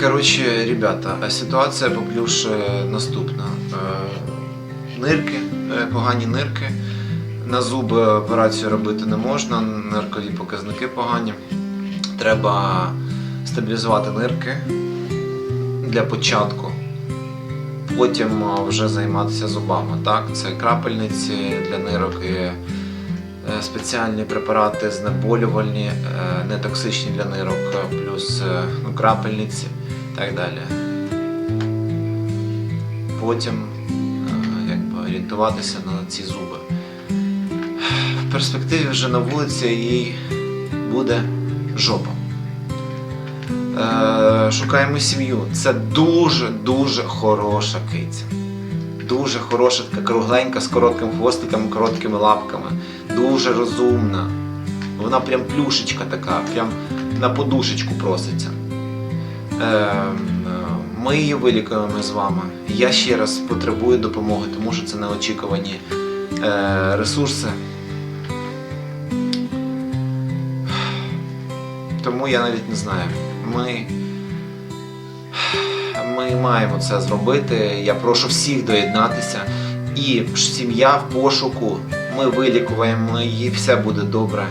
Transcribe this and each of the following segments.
Коротше, ребята, ситуація поплюш е, наступна. Е, Нирки, е, погані нирки. На зуби операцію робити не можна, ниркові показники погані. Треба стабілізувати нирки для початку. Потім вже займатися зубами. Так? Це крапельниці для нирок і е, спеціальні препарати знеболювальні, е, нетоксичні для нирок, е, плюс е, ну, крапельниці і так далі. Потім е, якби, орієнтуватися на ці зуби. В перспективі вже на вулиці їй буде жопа. Е, шукаємо сім'ю. Це дуже-дуже хороша киця. Дуже хороша, така кругленька, з коротким хвостиком, короткими лапками. Дуже розумна. Вона прям плюшечка така, прям на подушечку проситься. Е, е, ми її вилікуємо з вами. Я ще раз потребую допомоги, тому що це неочікувані е, ресурси. Тому я навіть не знаю. Ми, ми маємо це зробити. Я прошу всіх доєднатися. І сім'я в пошуку. Ми вилікуємо її, все буде добре.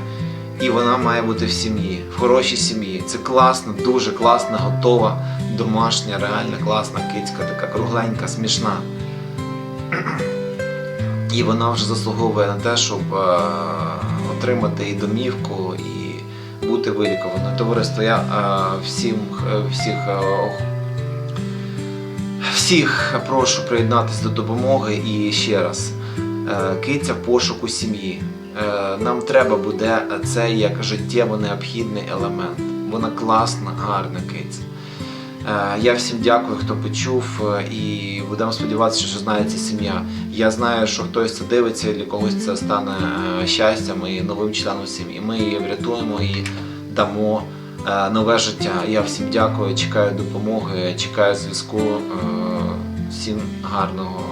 І вона має бути в сім'ї, в хорошій сім'ї. Це класно, дуже класна, готова, домашня, реально класна кицька, така кругленька, смішна. І вона вже заслуговує на те, щоб е, отримати і домівку, і бути вилікуваною. Товариство, я е, всім, е, всіх, е, всіх прошу приєднатися до допомоги і ще раз. Е, Киця пошуку сім'ї. Е, Нам треба буде це як життєво необхідний елемент. Вона класна, гарна киця. Е, Я всім дякую, хто почув, і будемо сподіватися, що знає ця сім'я. Я знаю, що хтось це дивиться, і для когось це стане щастям і новим членом сім'ї. Ми її врятуємо і дамо нове життя. Я всім дякую, чекаю допомоги, чекаю зв'язку. Всім гарного